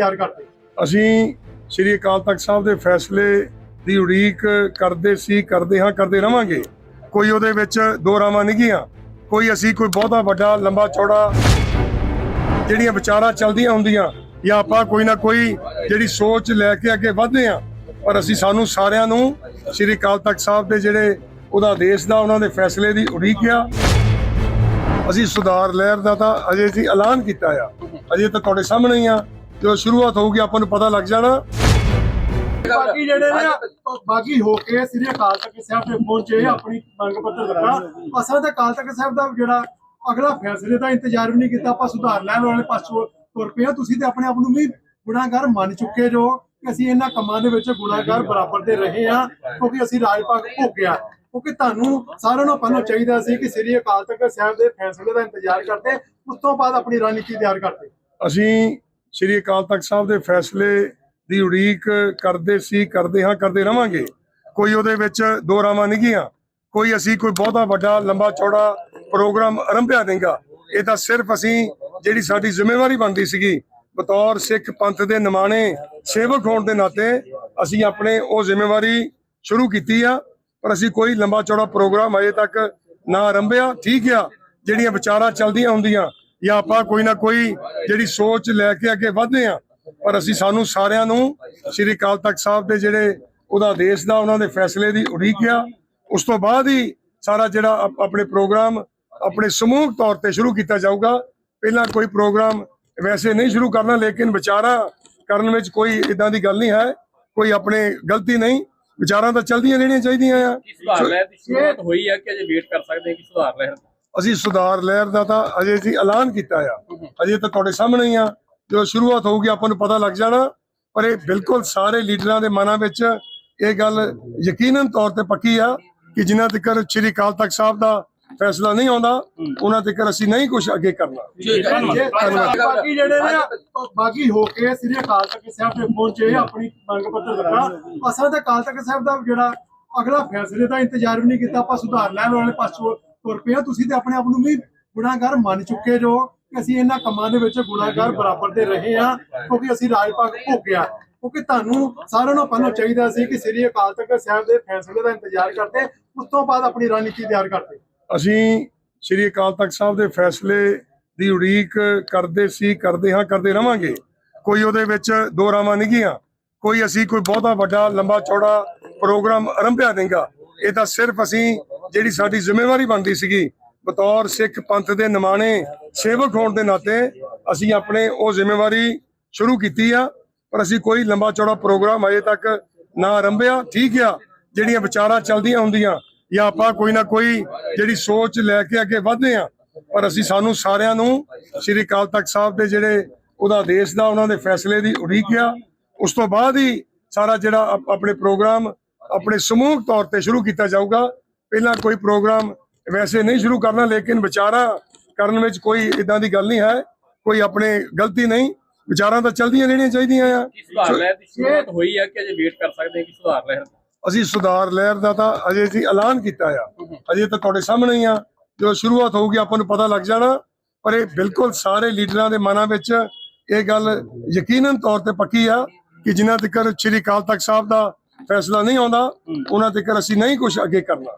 ਤਿਆਰ ਕਰਦੇ ਅਸੀਂ ਸ੍ਰੀ ਅਕਾਲ ਤਖਤ ਸਾਹਿਬ ਦੇ ਫੈਸਲੇ ਦੀ ਉਡੀਕ ਕਰਦੇ ਸੀ, ਕਰਦੇ ਹਾਂ, ਕਰਦੇ ਰਵਾਂਗੇ। ਕੋਈ ਉਹਦੇ ਵਿੱਚ ਦੋ ਰਾਵਾਂ ਨਹੀਂ ਗੀਆਂ ਕੋਈ ਅਸੀਂ ਕੋਈ ਬਹੁਤਾ ਵੱਡਾ, ਲੰਬਾ ਚੌੜਾ ਜਿਹੜੀਆਂ ਵਿਚਾਰਾਂ ਚੱਲਦੀਆਂ ਹੁੰਦੀਆਂ ਜਾਂ ਆਪਾਂ ਕੋਈ ਨਾ ਕੋਈ ਜਿਹੜੀ ਸੋਚ ਲੈ ਕੇ ਅੱਗੇ ਵਧਦੇ ਹਾਂ, ਪਰ ਅਸੀਂ ਸਾਨੂੰ ਸਾਰਿਆਂ ਨੂੰ ਸ੍ਰੀ ਅਕਾਲ ਤਖਤ ਸਾਹਿਬ ਦੇ ਜਿਹੜੇ ਉਹਦਾ ਦੇਸ਼ ਦਾ, ਉਹਨਾਂ ਦੇ ਫੈਸਲੇ ਦੀ ਉਡੀਕ ਆ। ਅਸੀਂ ਸੁਧਾਰ ਲਹਿਰ ਦਾ ਤਾਂ ਅਜੇ ਜੀ ਐਲਾਨ ਕੀਤਾ ਆ। ਅਜੇ ਤਾਂ ਤੁਹਾਡੇ ਸਾਹਮਣੇ ਹੀ ਆ। ਜਦੋਂ ਸ਼ੁਰੂਆਤ ਹੋਊਗੀ ਆਪਾਂ ਨੂੰ ਪਤਾ ਲੱਗ ਜਾਣਾ। ਬਾਕੀ ਜਿਹੜੇ ਨੇ ਬਾਗੀ ਹੋ ਕੇ ਸ੍ਰੀ ਅਕਾਲ ਤਖਤ ਸਾਹਿਬ ਦੇ ਪਹੁੰਚੇ ਆਪਣੀ ਮੰਗ ਪੱਤਰ ਦਿੱਤਾ। ਅਸਲ ਤੇ ਅਕਾਲ ਤਖਤ ਸਾਹਿਬ ਦਾ ਜਿਹੜਾ ਅਗਲਾ ਫੈਸਲੇ ਦਾ ਇੰਤਜ਼ਾਰ ਵੀ ਨਹੀਂ ਕੀਤਾ ਆਪਾਂ ਸੁਧਾਰ ਲੈਣ ਵਾਲੇ ਪਾਸੋਂ ਤੁਰ ਪਏ। ਤੁਸੀਂ ਤੇ ਆਪਣੇ ਆਪ ਨੂੰ ਵੀ ਗੁਨਾਹਗਾਰ ਮੰਨ ਚੁੱਕੇ ਜੋ ਕਿ ਅਸੀਂ ਇਹਨਾਂ ਕੰਮਾਂ ਦੇ ਵਿੱਚ ਗੁਨਾਹਗਾਰ ਬਰਾਬਰ ਦੇ ਰਹੇ ਹਾਂ ਕਿਉਂਕਿ ਅਸੀਂ ਰਾਜ ਭਾਗ ਭੋਗਿਆ ਕਿਉਂਕਿ ਤੁਹਾਨੂੰ ਸਾਰਿਆਂ ਨੂੰ ਪਹਿਲਾਂ ਚਾਹੀਦਾ ਸੀ ਕਿ ਸ੍ਰੀ ਅਕਾਲ ਤਖਤ ਸਾਹਿਬ ਦੇ ਫੈਸਲੇ ਦਾ ਇੰਤਜ਼ਾਰ ਕਰਦੇ ਉਸ ਤੋਂ ਬਾਅਦ ਆਪਣੀ ਰਣਨੀਤੀ ਤਿਆਰ ਕਰਦੇ। ਅਸੀਂ ਸ੍ਰੀ ਅਕਾਲ ਤਖਤ ਸਾਹਿਬ ਦੇ ਫੈਸਲੇ ਦੀ ਉਡੀਕ ਕਰਦੇ ਸੀ, ਕਰਦੇ ਹਾਂ, ਕਰਦੇ ਰਵਾਂਗੇ। ਕੋਈ ਉਹਦੇ ਵਿੱਚ ਦੋ ਰਾਵਾਂ ਨਹੀਂ ਗੀਆਂ ਕੋਈ ਅਸੀਂ ਕੋਈ ਬਹੁਤਾ ਵੱਡਾ, ਲੰਬਾ, ਚੌੜਾ ਪ੍ਰੋਗਰਾਮ ਆਰੰਭਿਆ ਨਹੀਂਗਾ ਇਹ ਤਾਂ ਸਿਰਫ ਅਸੀਂ ਜਿਹੜੀ ਸਾਡੀ ਜ਼ਿੰਮੇਵਾਰੀ ਬਣਦੀ ਸੀਗੀ, ਬਤੌਰ ਸਿੱਖ ਪੰਥ ਦੇ ਨਿਮਾਣੇ ਸੇਵਕ ਹੋਣ ਦੇ ਨਾਤੇ ਅਸੀਂ ਆਪਣੇ ਉਹ ਜ਼ਿੰਮੇਵਾਰੀ ਸ਼ੁਰੂ ਕੀਤੀ ਆ, ਪਰ ਅਸੀਂ ਕੋਈ ਲੰਬਾ, ਚੌੜਾ ਪ੍ਰੋਗਰਾਮ ਅਜੇ ਤੱਕ ਨਾ ਆਰੰਭਿਆ। ਠੀਕ ਆ, ਜਿਹੜੀਆਂ ਵਿਚਾਰਾਂ ਚੱਲਦੀਆਂ ਹੁੰਦੀਆਂ ਜਾਂ ਆਪਾਂ ਕੋਈ ਨਾ ਕੋਈ ਜਿਹੜੀ ਸੋਚ ਲੈ ਕੇ ਅੱਗੇ ਵਧਦੇ ਆ ਪਰ ਅਸੀਂ ਸਾਨੂੰ ਸਾਰਿਆਂ ਨੂੰ ਸ੍ਰੀ ਅਕਾਲ ਤਖਤ ਸਾਹਿਬ ਦੇ ਜਿਹੜੇ ਉਹਦਾ ਦੇਸ਼ ਦਾ, ਉਹਨਾਂ ਦੇ ਫੈਸਲੇ ਦੀ ਉਡੀਕ ਆ। ਉਸ ਤੋਂ ਬਾਅਦ ਹੀ ਸਾਰਾ ਜਿਹੜਾ ਆਪਣੇ ਪ੍ਰੋਗਰਾਮ ਆਪਣੇ ਸਮੂਹ ਤੌਰ ਤੇ ਸ਼ੁਰੂ ਕੀਤਾ ਜਾਊਗਾ। ਪਹਿਲਾਂ ਕੋਈ ਪ੍ਰੋਗਰਾਮ ਵੈਸੇ ਨਹੀਂ ਸ਼ੁਰੂ ਕਰਨਾ, ਲੇਕਿਨ ਵਿਚਾਰਾ ਕਰਨ ਵਿੱਚ ਕੋਈ ਇਦਾਂ ਦੀ ਗੱਲ ਨਹੀਂ ਹੈ। ਕੋਈ ਆਪਣੇ ਗਲਤੀ ਨਹੀਂ, ਵਿਚਾਰਾਂ ਤਾਂ ਚਲਦੀਆਂ ਰਹਿਣੀਆਂ ਚਾਹੀਦੀਆਂ ਆ। ਸੁਧਾਰ ਲਹਿਰ ਦੀ ਸ਼ੁਰੂਆਤ ਹੋਈ ਹੈ ਕਿ ਅਜੇ ਵੇਟ ਕਰ ਸਕਦੇ ਹਾਂ ਕਿ ਸੁਧਾਰ ਲਹਿਰ ਅਸੀਂ ਸੁਧਾਰ ਲਹਿਰ ਦਾ ਤਾਂ ਅਜੇ ਜੀ ਐਲਾਨ ਕੀਤਾ ਆ। ਅਜੇ ਤਾਂ ਤੁਹਾਡੇ ਸਾਹਮਣੇ ਹੀ ਆ। ਜਦੋਂ ਸ਼ੁਰੂਆਤ ਹੋਊਗੀ ਆਪਾਂ ਨੂੰ ਪਤਾ ਲੱਗ ਜਾਣਾ। ਪਰ ਇਹ ਬਿਲਕੁਲ ਸਾਰੇ ਲੀਡਰਾਂ ਦੇ ਮਨਾਂ ਵਿੱਚ ਇਹ ਗੱਲ ਯਕੀਨਨ ਤੌਰ ਤੇ ਪੱਕੀ ਆ ਕਿ ਜਿਨ੍ਹਾਂ ਤੱਕ ਸ੍ਰੀ ਅਕਾਲ ਤਖਤ ਸਾਹਿਬ ਦਾ ਫੈਸਲਾ ਨਹੀਂ ਆਉਂਦਾ ਉਹਨਾਂ ਤੱਕ ਅਸੀਂ ਨਹੀਂ ਕੁਝ ਅੱਗੇ ਕਰਨਾ। ਧੰਨਵਾਦ। ਬਾਕੀ ਜਿਹੜੇ ਨੇ ਬਾਗੀ ਹੋ ਕੇ ਸ੍ਰੀ ਅਕਾਲ ਤਖਤ ਸਾਹਿਬ ਦੇ ਪਹੁੰਚੇ ਆਪਣੀ ਮੰਗ ਪੱਤਰ ਦਿੱਤਾ। ਅਸਲ ਤੇ ਅਕਾਲ ਤਖਤ ਸਾਹਿਬ ਦਾ ਜਿਹੜਾ ਅਗਲਾ ਫੈਸਲੇ ਦਾ ਇੰਤਜ਼ਾਰ ਵੀ ਨਹੀਂ ਕੀਤਾ ਆਪਾਂ ਸੁਧਾਰ ਲੈਣ ਵਾਲੇ ਪਾਸੋਂ ਤੁਰ ਪਏ ਤੁਸੀਂ ਤੇ ਆਪਣੇ ਆਪ ਨੂੰ ਵੀ ਗੁਨਾਹਗਾਰ ਮੰਨ ਚੁੱਕੇ ਜੋ ਕਿ ਅਸੀਂ ਇਹਨਾਂ ਕੰਮਾਂ ਦੇ ਵਿੱਚ ਗੁਨਾਹਗਾਰ ਬਰਾਬਰ ਦੇ ਰਹੇ ਹਾਂ, ਕਿਉਂਕਿ ਅਸੀਂ ਰਾਜ ਭੋਗਿਆ। ਕਿਉਂਕਿ ਤੁਹਾਨੂੰ ਸਾਰਿਆਂ ਨੂੰ ਪਹਿਲਾਂ ਚਾਹੀਦਾ ਸੀ ਕਿ ਸ੍ਰੀ ਅਕਾਲ ਤਖਤ ਸਾਹਿਬ ਦੇ ਫੈਸਲੇ ਦਾ ਇੰਤਜ਼ਾਰ ਕਰਦੇ, ਉਸ ਤੋਂ ਬਾਅਦ ਆਪਣੀ ਰਣਨੀਤੀ ਤਿਆਰ ਕਰਦੇ। ਅਸੀਂ ਸ੍ਰੀ ਅਕਾਲ ਤਖਤ ਸਾਹਿਬ ਦੇ ਫੈਸਲੇ ਦੀ ਉਡੀਕ ਕਰਦੇ ਸੀ, ਕਰਦੇ ਹਾਂ, ਕਰਦੇ ਰਵਾਂਗੇ। ਕੋਈ ਉਹਦੇ ਵਿੱਚ ਦੋ ਰਾਵਾਂ ਨਹੀਂ ਗੀਆਂ ਕੋਈ ਅਸੀਂ ਕੋਈ ਬਹੁਤਾ ਵੱਡਾ, ਲੰਬਾ, ਚੌੜਾ ਪ੍ਰੋਗਰਾਮ ਆਰੰਭਿਆ ਨਹੀਂਗਾ ਇਹ ਤਾਂ ਸਿਰਫ ਅਸੀਂ ਜਿਹੜੀ ਸਾਡੀ ਜ਼ਿੰਮੇਵਾਰੀ ਬਣਦੀ ਸੀਗੀ, ਬਤੌਰ ਸਿੱਖ ਪੰਥ ਦੇ ਨਿਮਾਣੇ ਸੇਵਕ ਹੋਣ ਦੇ ਨਾਤੇ ਅਸੀਂ ਆਪਣੇ ਉਹ ਜ਼ਿੰਮੇਵਾਰੀ ਸ਼ੁਰੂ ਕੀਤੀ ਆ, ਪਰ ਅਸੀਂ ਕੋਈ ਲੰਬਾ ਚੌੜਾ ਪ੍ਰੋਗਰਾਮ ਅਜੇ ਤੱਕ ਨਾ ਆਰੰਭਿਆ। ਠੀਕ ਆ, ਜਿਹੜੀਆਂ ਵਿਚਾਰਾਂ ਚੱਲਦੀਆਂ ਹੁੰਦੀਆਂ ਜਾਂ ਆਪਾਂ ਕੋਈ ਨਾ ਕੋਈ ਜਿਹੜੀ ਸੋਚ ਲੈ ਕੇ ਅੱਗੇ ਵਧਦੇ ਆ, ਪਰ ਅਸੀਂ ਸਾਨੂੰ ਸਾਰਿਆਂ ਨੂੰ ਸ੍ਰੀ ਅਕਾਲ ਤਖਤ ਸਾਹਿਬ ਦੇ ਜਿਹੜੇ ਉਹਦਾ ਆਦੇਸ਼ ਦਾ, ਉਹਨਾਂ ਦੇ ਫੈਸਲੇ ਦੀ ਉਡੀਕ ਆ। ਉਸ ਤੋਂ ਬਾਅਦ ਹੀ ਸਾਰਾ ਜਿਹੜਾ ਆਪਣੇ ਪ੍ਰੋਗਰਾਮ ਆਪਣੇ ਸਮੂਹ ਤੌਰ ਤੇ ਸ਼ੁਰੂ ਕੀਤਾ ਜਾਊਗਾ। ਪਹਿਲਾਂ ਕੋਈ ਪ੍ਰੋਗਰਾਮ ਵੈਸੇ ਨਹੀਂ ਸ਼ੁਰੂ ਕਰਨਾ ਲੇਕਿਨ ਵਿਚਾਰਾ ਕਰਨ ਵਿੱਚ ਕੋਈ ਇਦਾਂ ਦੀ ਗੱਲ ਨਹੀਂ ਹੈ। ਕੋਈ ਆਪਣੇ ਗਲਤੀ ਨਹੀਂ। ਵਿਚਾਰਾਂ ਤਾਂ ਚਲਦੀਆਂ ਰਹਿਣੀਆਂ ਚਾਹੀਦੀਆਂ ਆ। ਕੀ ਸੁਧਾਰ ਲਹਿਰ ਦੀ ਸ਼ੁਰੂਆਤ ਹੋਈ ਹੈ ਕਿ ਅਜੇ ਵੇਟ ਕਰ ਸਕਦੇ ਹਾਂ ਕਿ ਸੁਧਾਰ ਲਹਿਰ ਅਸੀਂ ਸੁਧਾਰ ਲਹਿਰ ਦਾ ਤਾਂ ਅਜੇ ਜੀ ਐਲਾਨ ਕੀਤਾ ਆ। ਅਜੇ ਤਾਂ ਤੁਹਾਡੇ ਸਾਹਮਣੇ ਹੀ ਆ। ਜਦੋਂ ਸ਼ੁਰੂਆਤ ਹੋਊਗੀ ਆਪਾਂ ਨੂੰ ਪਤਾ ਲੱਗ ਜਾਣਾ। ਪਰ ਇਹ ਬਿਲਕੁਲ ਸਾਰੇ ਲੀਡਰਾਂ ਦੇ ਮਨਾਂ ਵਿੱਚ ਇਹ ਗੱਲ ਯਕੀਨਨ ਤੌਰ ਤੇ ਪੱਕੀ ਆ ਕਿ ਜਿਨ੍ਹਾਂ ਤੱਕ ਸ੍ਰੀ ਅਕਾਲ ਤਖਤ ਸਾਹਿਬ ਦਾ ਫੈਸਲਾ ਨਹੀਂ ਆਉਂਦਾ ਉਹਨਾਂ ਤੱਕ ਅਸੀਂ ਨਹੀਂ ਕੁਝ ਅੱਗੇ ਕਰਨਾ।